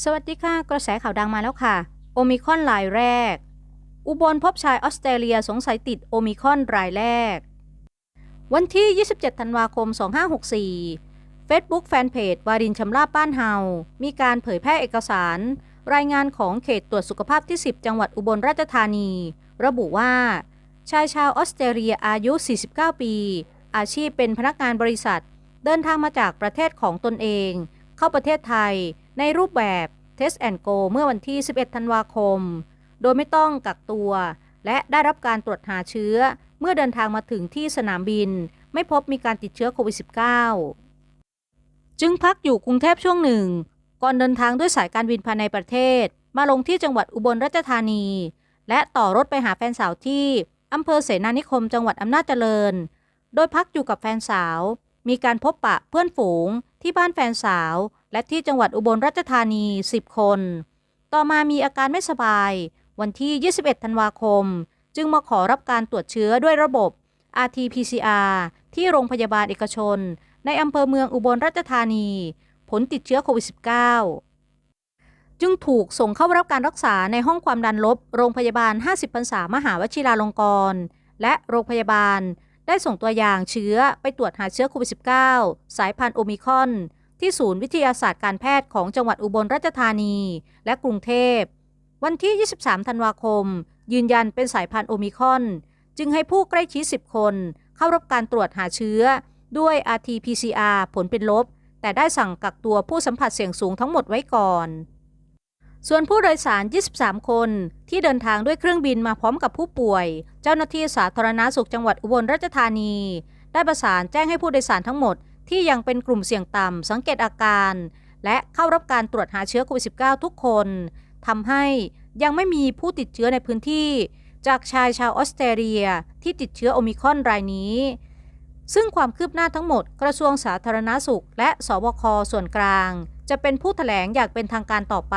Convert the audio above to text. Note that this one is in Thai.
สวัสดีค่ะกระแสข่าวดังมาแล้วค่ะ โอมิคอนรายแรก อุบลพบชายออสเตรเลียสงสัยติดโอมิคอนรายแรก วันที่ 27 ธันวาคม 2564 Facebook แฟนเพจวารินชำราบบ้านเฮา มีการเผยแพร่เอกสาร รายงานของเขตตรวจสุขภาพที่ 10 จังหวัดอุบลราชธานี ระบุว่า ชายชาวออสเตรเลียอายุ 49 ปี อาชีพเป็นพนักงานบริษัท เดินทางมาจากประเทศของตนเอง เข้าประเทศไทย ในรูปแบบ Test and Go เมื่อวันที่ 11 ธันวาคม โดยไม่ต้องกักตัว และได้รับการตรวจหาเชื้อ เมื่อเดินทางมาถึงที่สนามบิน ไม่พบมีการติดเชื้อโควิด -19 จึงพักอยู่กรุงเทพช่วงหนึ่ง ก่อนเดินทางด้วยสายการบินภายในประเทศ มาลงที่จังหวัดอุบลราชธานี และต่อรถไปหาแฟนสาวที่อำเภอเสนานิคมจังหวัดอำนาจเจริญ โดยพักอยู่กับแฟนสาว มีการพบปะเพื่อนฝูงที่บ้านแฟนสาว และที่จังหวัดอุบลราชธานี 10 คน ต่อมามีอาการไม่สบาย วันที่ 21 ธันวาคม จึงมาขอรับการตรวจเชื้อด้วยระบบ RT-PCR ที่โรงพยาบาลเอกชน ในอำเภอเมืองอุบลราชธานี ผลติดเชื้อโควิด -19 จึงถูกส่งเข้ารับการรักษาในห้องความดันลบ โรงพยาบาล 50พรรษามหาวชิราลงกรณ์และโรงพยาบาล ได้ส่งตัวอย่างเชื้อไปตรวจหาเชื้อโควิด -19 สายพันธุ์โอมิคอน ที่ศูนย์วิทยาศาสตร์การแพทย์ของจังหวัดอุบลราชธานี และกรุงเทพ วันที่ 23 ธันวาคม ยืนยันเป็นสายพันธุ์โอมิคอน จึงให้ผู้ใกล้ชิด 10 คน เข้ารับการตรวจหาเชื้อ ด้วย RT-PCR ผลเป็นลบ แต่ได้สั่งกักตัวผู้สัมผัสเสี่ยงสูงทั้งหมดไว้ก่อน ส่วนผู้โดยสาร 23 คนที่เดินทางด้วยเครื่องบินมาพร้อมกับผู้ป่วย เจ้าหน้าที่สาธารณาสุขจังหวัดอุบลราชธานี ได้ประสานแจ้งให้ผู้โดยสารทั้งหมด ที่ยังเป็นกลุ่มเสี่ยงต่ำสังเกตอาการ และเข้ารับการตรวจหาเชื้อโควิด -19 ทุกคนทำให้ยังไม่มีผู้ติดเชื้อในพื้นที่ จากชายชาวออสเตรเลียที่ติดเชื้อโอมิคอนรายนี้ ซึ่งความคืบหน้าทั้งหมด กระทรวงสาธารณาสุข และสบคส่วนกลาง จะเป็นผู้ถแถลงอย่างเป็นทางการต่อไป